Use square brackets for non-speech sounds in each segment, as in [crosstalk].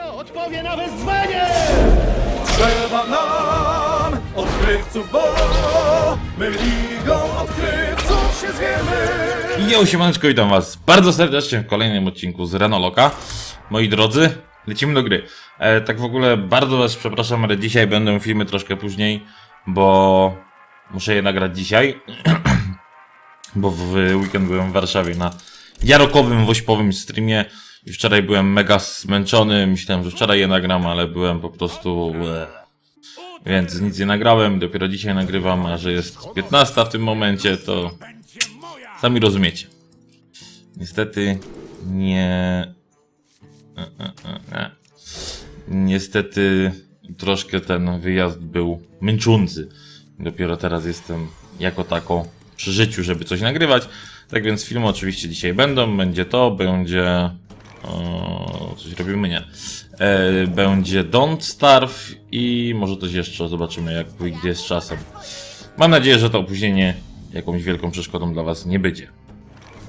Kto odpowie na wezwanie? Trzeba nam odkrywców, bo my ligą odkrywców się zwiemy. Jo, siemaneczko, witam was bardzo serdecznie w kolejnym odcinku z Renoloka. Moi drodzy, lecimy do gry. E, tak w ogóle bardzo was przepraszam, ale dzisiaj będą filmy troszkę później, bo muszę je nagrać dzisiaj. [clears throat] bo w weekend byłem w Warszawie na jarokowym, wośpowym streamie i wczoraj byłem mega zmęczony. Myślałem, że wczoraj je nagram, ale byłem po prostu... Więc nic nie nagrałem, dopiero dzisiaj nagrywam, a że jest 15 w tym momencie, to Sami rozumiecie. Niestety nie. Niestety troszkę ten wyjazd był męczący. Dopiero teraz jestem jako tako przy życiu, żeby coś nagrywać. Tak więc filmy oczywiście dzisiaj będą. Będzie to, będzie. Coś robimy, nie. E, będzie Don't Starve i może coś jeszcze zobaczymy, jak pójdzie z czasem. Mam nadzieję, że to opóźnienie jakąś wielką przeszkodą dla Was nie będzie.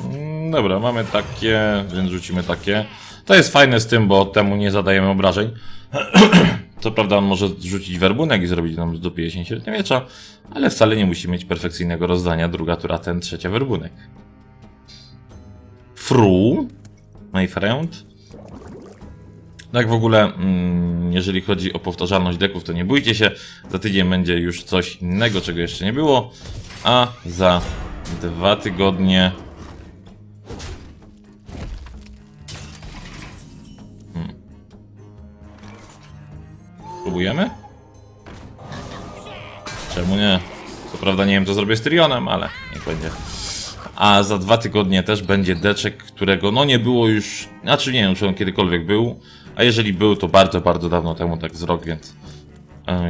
Mm, Dobra, mamy takie, więc rzucimy takie. To jest fajne z tym, bo temu nie zadajemy obrażeń. [clears throat] Co prawda on może rzucić werbunek i zrobić nam z dupy średniowiecza, ale wcale nie musi mieć perfekcyjnego rozdania druga tura ten, trzecia werbunek. Fru, my friend. Tak w ogóle, mm, jeżeli chodzi o powtarzalność deków, to nie bójcie się. Za tydzień będzie już coś innego, czego jeszcze nie było. A za dwa tygodnie. Hmm. Próbujemy? Czemu nie? Co prawda nie wiem, co zrobię z Tyrionem, ale niech będzie. A za dwa tygodnie też będzie deczek, którego no nie było już. Znaczy nie wiem, czy on kiedykolwiek był. A jeżeli był, to bardzo, bardzo dawno temu, tak z rok, więc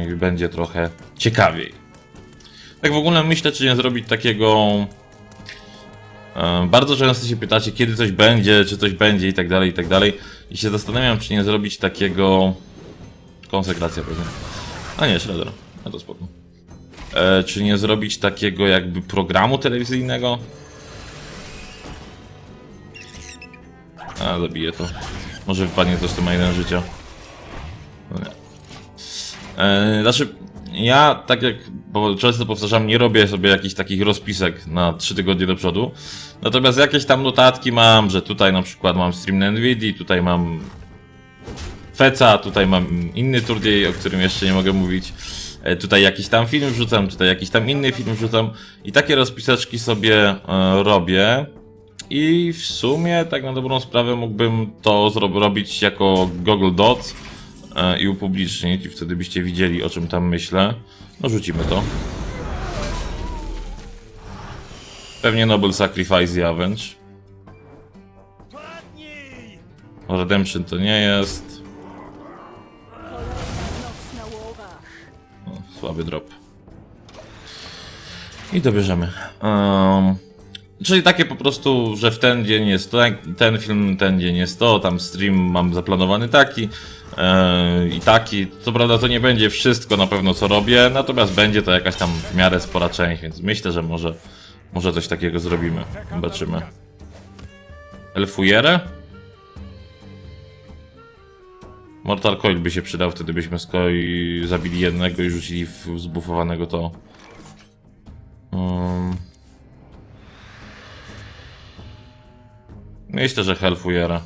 yy, będzie trochę ciekawiej. Tak w ogóle myślę, czy nie zrobić takiego. e, Bardzo często się pytacie, kiedy coś będzie, czy coś będzie i tak dalej, i tak dalej. I się zastanawiam, czy nie zrobić takiego. Konsekracja pewnie. A nie, Shredder. No to spoko. E, czy nie zrobić takiego jakby programu telewizyjnego? A, zabiję to. Może wypadnie to ma jeden życia. No nie. E, znaczy, ja tak jak często powtarzam, nie robię sobie jakichś takich rozpisek na 3 tygodnie do przodu. Natomiast jakieś tam notatki mam, że tutaj na przykład mam stream na Nvidia, tutaj mam Feca, tutaj mam inny turniej, o którym jeszcze nie mogę mówić. E, Tutaj jakiś tam film wrzucam, tutaj jakiś tam inny film wrzucam i takie rozpiseczki sobie e, robię. I w sumie, tak na dobrą sprawę, mógłbym to zro- robić jako Google Docs e, i upublicznić, i wtedy byście widzieli, o czym tam myślę. No, rzucimy to. Pewnie Noble Sacrifice i Avenge. Redemption to nie jest. O, słaby drop. I dobierzemy. Um, czyli takie po prostu, że w ten dzień jest to, ten film, ten dzień jest to, tam stream mam zaplanowany taki e, i taki. Co prawda to nie będzie wszystko na pewno co robię, natomiast będzie to jakaś tam w miarę spora część, więc myślę, że może, może coś takiego zrobimy. Zobaczymy. Elfujere? Mortal Coil by się przydał, wtedy byśmy z kolei zabili jednego i rzucili w zbufowanego to. Um. Myślę, że Hellfujera.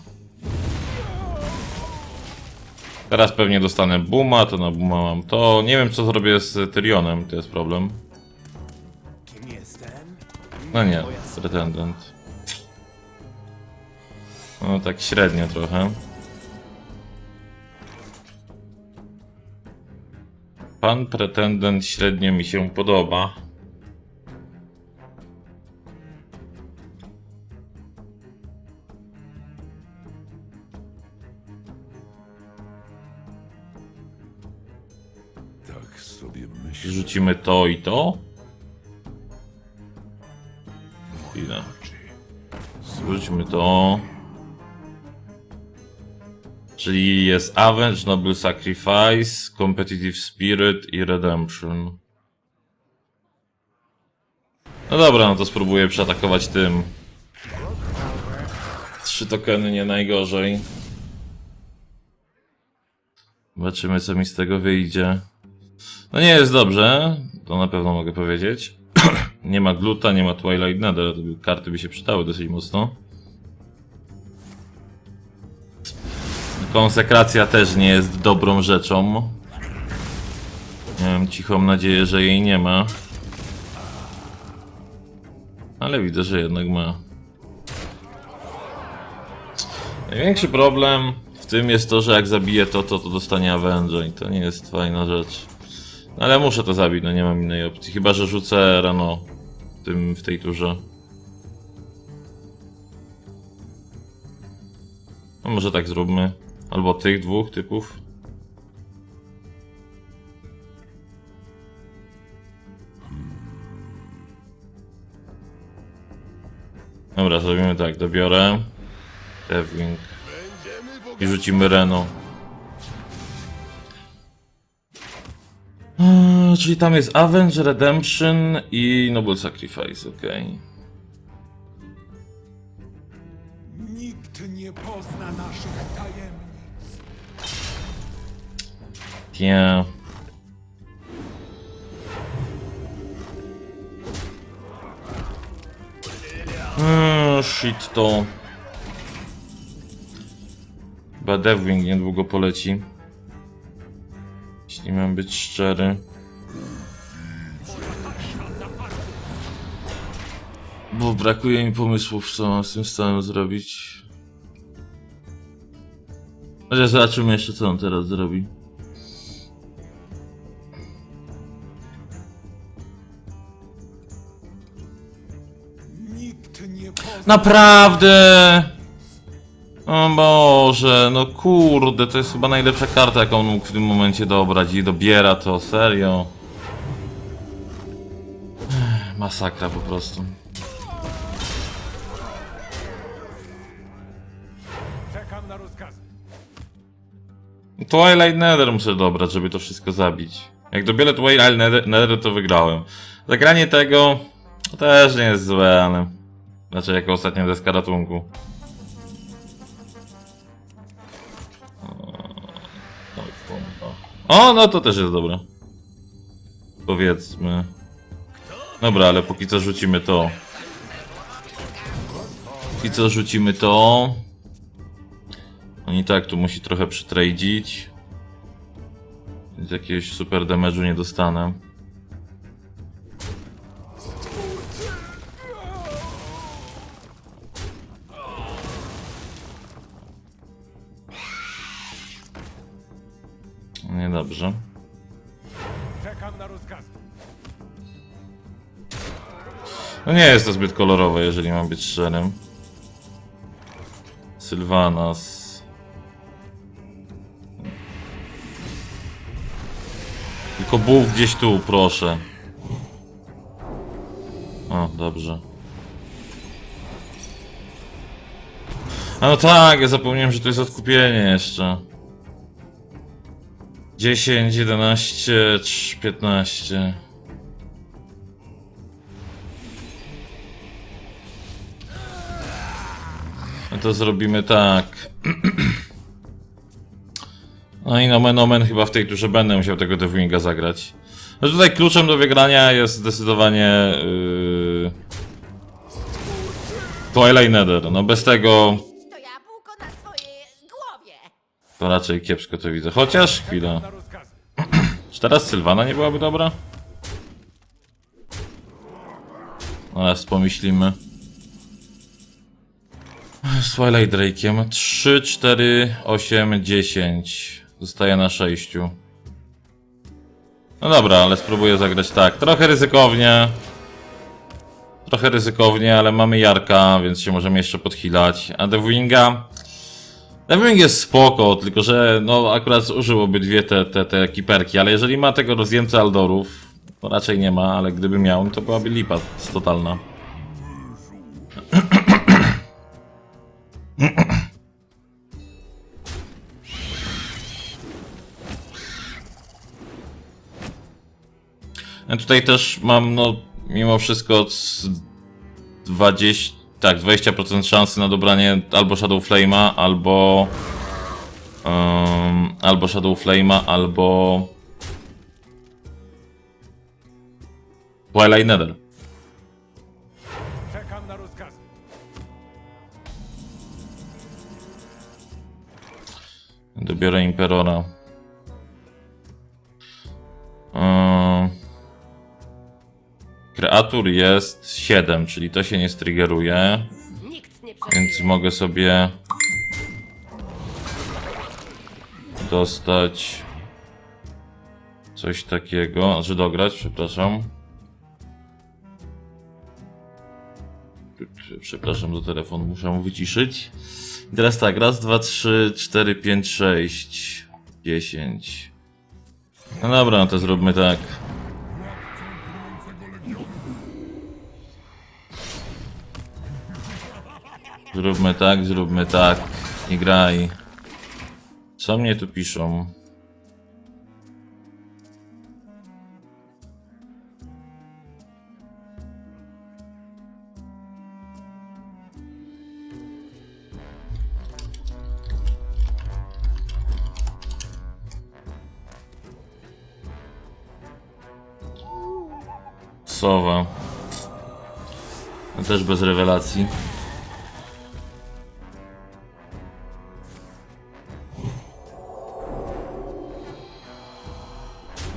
Teraz pewnie dostanę Buma, to na Buma mam to. Nie wiem co zrobię z Tyrionem, to jest problem. No nie, Pretendent. No tak średnio trochę. Pan pretendent średnio mi się podoba. Rzucimy to i to. Chwilę. Rzućmy to. Czyli jest Avenge, Noble Sacrifice, Competitive Spirit i Redemption. No dobra, no to spróbuję przeatakować tym. Trzy tokeny nie najgorzej. Zobaczymy, co mi z tego wyjdzie. No nie jest dobrze, to na pewno mogę powiedzieć. [clears throat] nie ma gluta, nie ma Twilight Nether, karty by się przydały dosyć mocno. Konsekracja też nie jest dobrą rzeczą. Miałem cichą nadzieję, że jej nie ma. Ale widzę, że jednak ma. Największy problem w tym jest to, że jak zabiję to, to, to dostanie Avenger i to nie jest fajna rzecz. Ale muszę to zabić, no nie mam innej opcji. Chyba, że rzucę rano w, tym, w tej turze. No może tak zróbmy. Albo tych dwóch typów. Dobra, zrobimy tak, dobiorę Devwing i rzucimy Reno. Eee, czyli tam jest Avenge, Redemption i Noble Sacrifice, okej. Nikt nie pozna naszych tajemnic. Yeah. Eee, shit to. Chyba Deathwing niedługo poleci. Jeśli mam być szczery. Bo brakuje mi pomysłów, co mam z tym stałem zrobić. Chociaż zobaczymy jeszcze, co on teraz zrobi. Nikt nie pozna. Naprawdę! O Boże, no kurde, to jest chyba najlepsza karta, jaką mógł w tym momencie dobrać i dobiera to, serio. Masakra po prostu. Twilight Nether muszę dobrać, żeby to wszystko zabić. Jak dobiorę Twilight Nether, Nether to wygrałem. Zagranie tego też nie jest złe, ale... Znaczy jako ostatnia deska ratunku. O, no to też jest dobre. Powiedzmy. Dobra, ale póki co rzucimy to. Póki co rzucimy to. Oni tak tu musi trochę przytradzić. Więc jakiegoś super damage'u nie dostanę. Niedobrze. Czekam na rozkazy. No nie jest to zbyt kolorowe, jeżeli mam być szczerym. Sylvanas. Tylko buł gdzieś tu, proszę. O, dobrze. A no tak, ja zapomniałem, że to jest odkupienie jeszcze. 10, 11, 3, 15. No to zrobimy tak. [clears throat] No i nomen omen chyba w tej turze będę musiał tego Deathwinga zagrać. No tutaj kluczem do wygrania jest zdecydowanie yy... Twilight Nether. No bez tego To jabłko na twojej głowie. to raczej kiepsko to widzę. Chociaż rozkazy. Czy teraz Sylwana nie byłaby dobra? Teraz pomyślimy. Z Twilight Drake'iem 3, 4, 8, 10. Zostaje na 6. No dobra, ale spróbuję zagrać tak. Trochę ryzykownie. Trochę ryzykownie, ale mamy Jarka, więc się możemy jeszcze podchilać. A Deathwinga... Deathwing jest spoko, tylko że no akurat użył obydwie te, te, te kiperki, ale jeżeli ma tego rozjemcę Aldorów, to raczej nie ma, ale gdyby miał, to byłaby lipa totalna. [clears throat] [clears throat] Ja tutaj też mam, no, mimo wszystko z 20, tak, 20% szansy na dobranie albo Shadow Flame'a, albo Ym, albo Shadow Flame'a, albo Twilight Nether. Czekam na rozkazy. Dobiorę Imperora. Ym, kreatur jest 7, czyli to się nie nie Więc mogę sobie dostać coś takiego, znaczy dograć, przepraszam. Przepraszam za telefon, muszę mu wyciszyć. I teraz tak, raz, dwa, trzy, cztery, pięć, sześć, dziesięć. No dobra, no to zróbmy tak. Zróbmy tak, zróbmy tak. Nie graj. Co mnie tu piszą? Sowa. No też bez rewelacji.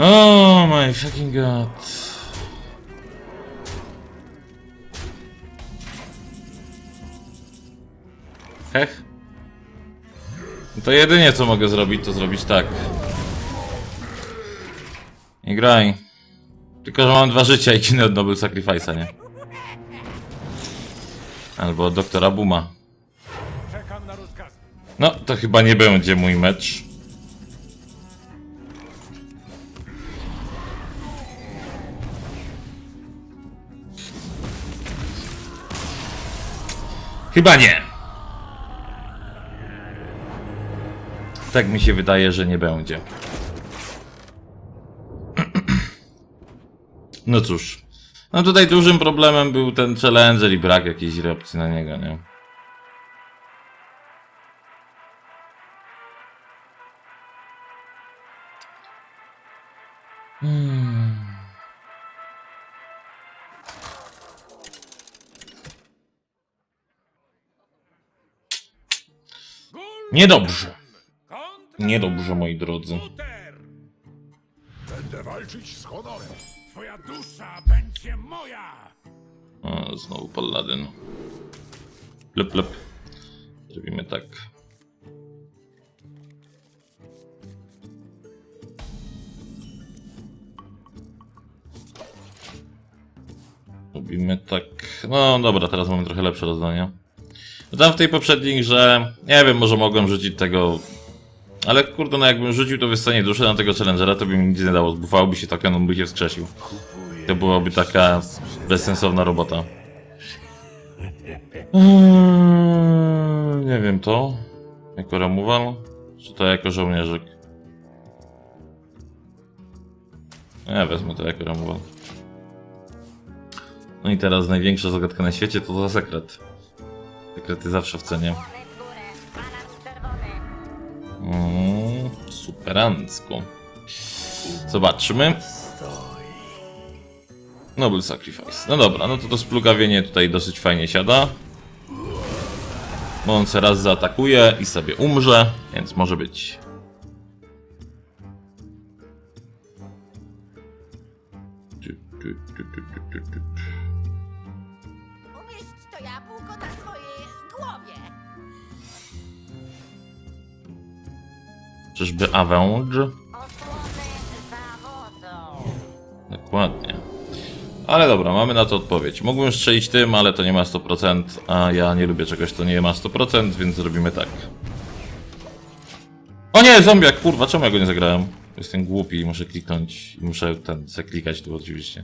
Oh my fucking god. Hech. To jedynie co mogę zrobić, to zrobić tak. Nie graj. Tylko, że mam dwa życia i ginę od Noble Sacrifice'a, nie? Albo doktora Buma. No, to chyba nie będzie mój mecz. Chyba nie. Tak mi się wydaje, że nie będzie. No cóż. No tutaj dużym problemem był ten challenger i brak jakiejś reakcji na niego, nie? Niedobrze. Niedobrze, moi drodzy. Będę walczyć z honorem. Twoja dusza będzie moja! O, znowu Paladyn. Lep, lep. Zrobimy tak. Robimy tak. No dobra, teraz mamy trochę lepsze rozdanie. No tam w tej poprzedniej grze, nie wiem, może mogłem rzucić tego. Ale kurde, no jakbym rzucił to wystanie duszy na tego challengera, to by mi nic nie dało. Zbufałby się tak, on by się wskrzesił. To byłaby taka bezsensowna robota. Eee, nie wiem, to jako removal, czy to jako żołnierzyk? Nie, wezmę to jako removal. No i teraz największa zagadka na świecie to za sekret. Sekrety zawsze w cenie. Mm, superancko. Zobaczmy. Noble Sacrifice. No dobra, no to to splugawienie tutaj dosyć fajnie siada. Bo on raz zaatakuje i sobie umrze, więc może być. Umieść to jabłko na swojej Czyżby Avenge? Dokładnie. Ale dobra, mamy na to odpowiedź. Mógłbym strzelić tym, ale to nie ma 100%, a ja nie lubię czegoś, co nie ma 100%, więc zrobimy tak. O nie, zombiak, kurwa, czemu ja go nie zagrałem? Jestem głupi i muszę kliknąć, i muszę ten, zaklikać tu oczywiście.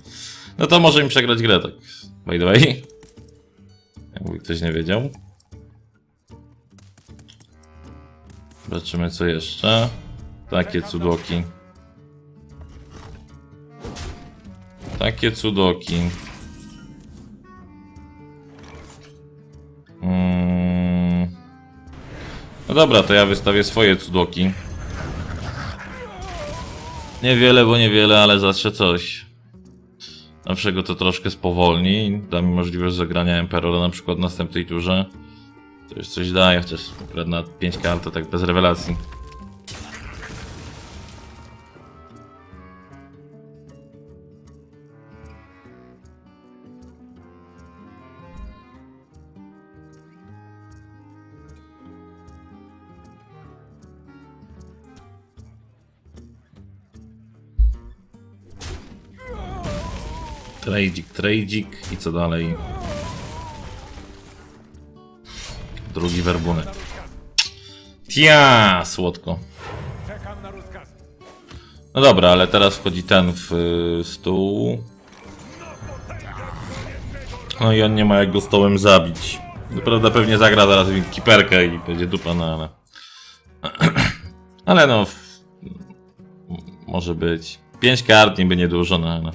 No to może mi przegrać grę, tak, by the way. Jakby ktoś nie wiedział. Zobaczymy co jeszcze. Takie cudoki. Takie cudoki. Mm. No dobra, to ja wystawię swoje cudoki. Niewiele, bo niewiele, ale zawsze coś. Naszego to troszkę spowolni da mi możliwość zagrania Emperora na przykład w następnej turze. To już coś daje, chociaż akurat na 5 kart to tak bez rewelacji. Tradzik, tradzik i co dalej? Drugi werbunek. Tia, słodko. No dobra, ale teraz wchodzi ten w y, stół. No i on nie ma jak go stołem zabić. Prawda, pewnie zagra zaraz kiperkę i będzie dupa, no ale... [clears throat] ale no... Może być. 5 kart, niby niedużo, no ale...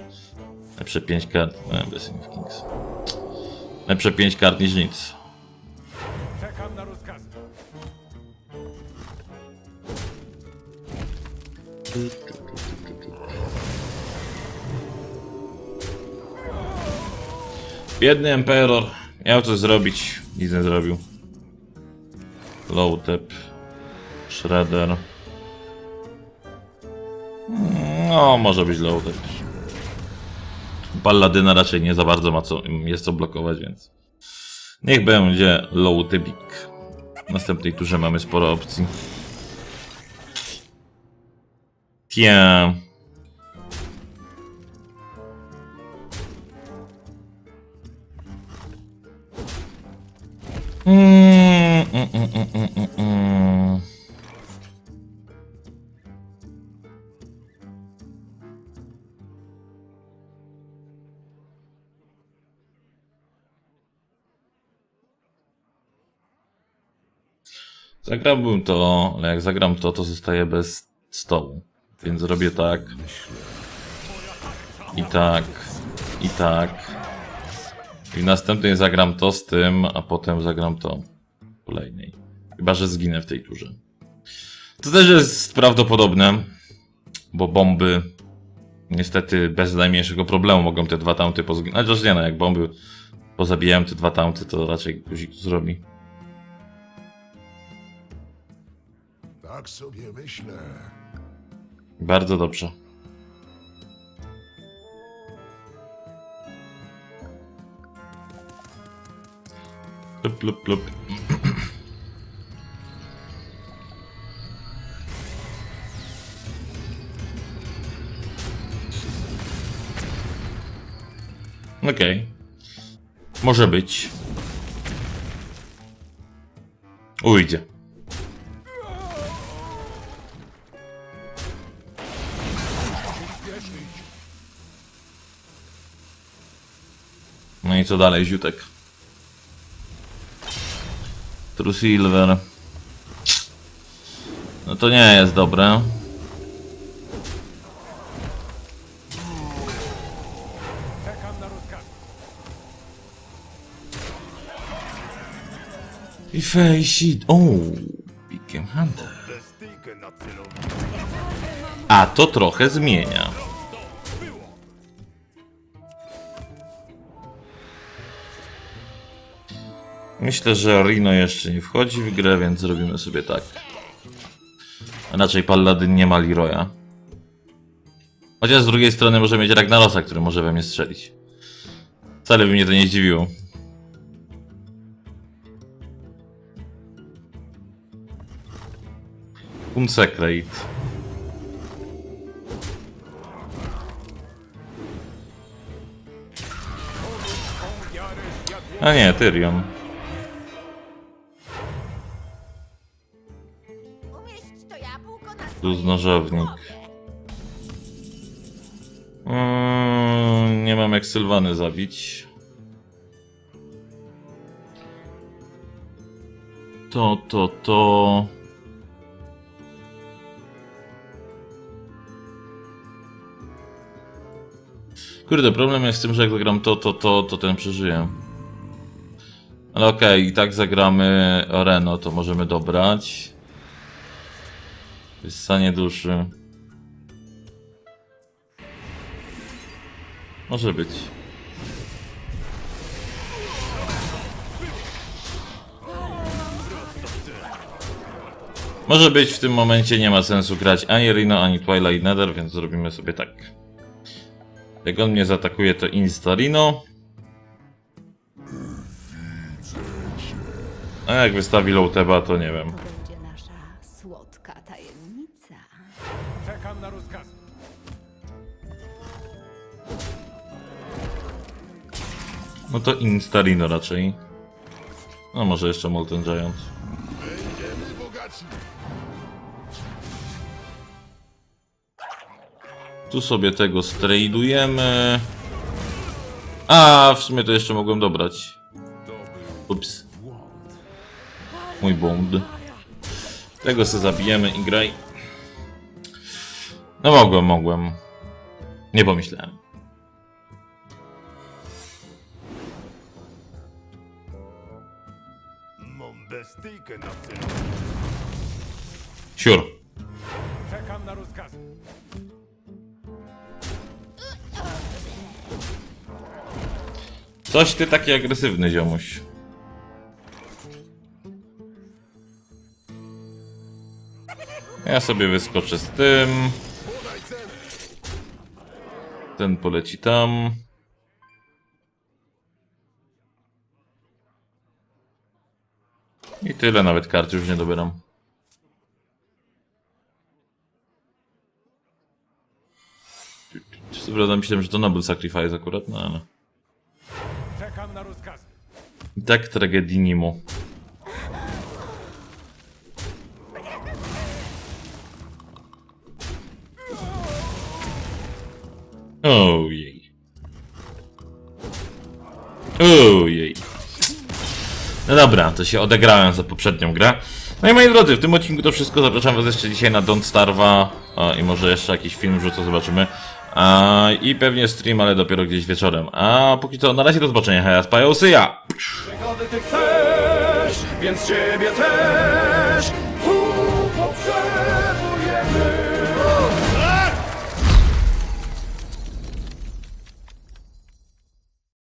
Lepsze 5 kart, no, Kings. Lepsze 5 kart niż nic. Biedny Emperor. Miał coś zrobić. Nic nie zrobił. Lowtep. Shredder. No, może być Lowtep. Palladyna raczej nie za bardzo ma co, jest co blokować, więc... Niech będzie Lowtepik. W następnej turze mamy sporo opcji. Tien. Mm. Zagrałbym to, ale jak zagram to, to zostaję bez stołu. Więc zrobię tak. I tak. I tak. I następnej zagram to z tym, a potem zagram to w kolejnej. Chyba, że zginę w tej turze. To też jest prawdopodobne, bo bomby niestety bez najmniejszego problemu mogą te dwa taunty pozginąć. Chociaż nie no, jak bomby pozabijałem te dwa taunty, to raczej guzik to zrobi. Tak sobie myślę. Bardzo dobrze. Plup, plup, plup. Okej. Może być. Ujdzie. Co dalej, Ziutek? True Silver. No to nie jest dobre. I face it. O, Pickem Hunter. A to trochę zmienia. Myślę, że Rino jeszcze nie wchodzi w grę, więc zrobimy sobie tak. A raczej Paladin nie ma Leroya. Chociaż z drugiej strony może mieć Ragnarosa, który może we mnie strzelić. Wcale by mnie to nie zdziwiło. Unsecrate. A nie, Tyrion. Z nożownik. Mm, nie mam jak Sylwany zabić. To, to, to. Kurde, problem jest z tym, że jak zagram to, to, to, to ten przeżyje. A Ale okej, i tak zagramy Reno, to możemy dobrać. Wyssanie duszy. Może być. Może być w tym momencie nie ma sensu grać ani Rino, ani Twilight Nether, więc zrobimy sobie tak. Jak on mnie zaatakuje, to Insta Rino. A jak wystawi Lowteba, to nie wiem. Czekam na rozkazy. No to Insta Rino raczej. No może jeszcze Molten Giant. Będziemy bogaci. Tu sobie tego stradujemy. A, w sumie to jeszcze mogłem dobrać. Ups. Mój błąd. Tego se zabijemy i graj. No mogłem, mogłem. Nie pomyślałem. Na celu. Siur. Czekam na rozkazy. Coś ty taki agresywny, ziomuś. Ja sobie wyskoczę z tym. Ten poleci tam. I tyle, nawet karty już nie dobieram. Co prawda myślałem, że to Noble Sacrifice akurat, no ale... Czekam na rozkazy. I tak tragedii nie Ojej. Ojej. No dobra, to się odegrałem za poprzednią grę. No i moi drodzy, w tym odcinku to wszystko. Zapraszam was jeszcze dzisiaj na Don't Starva o, i może jeszcze jakiś film wrzucę, zobaczymy. A, I pewnie stream, ale dopiero gdzieś wieczorem. A póki co, na razie do zobaczenia. Hej, spają ja. Przygody ty chcesz, więc ciebie też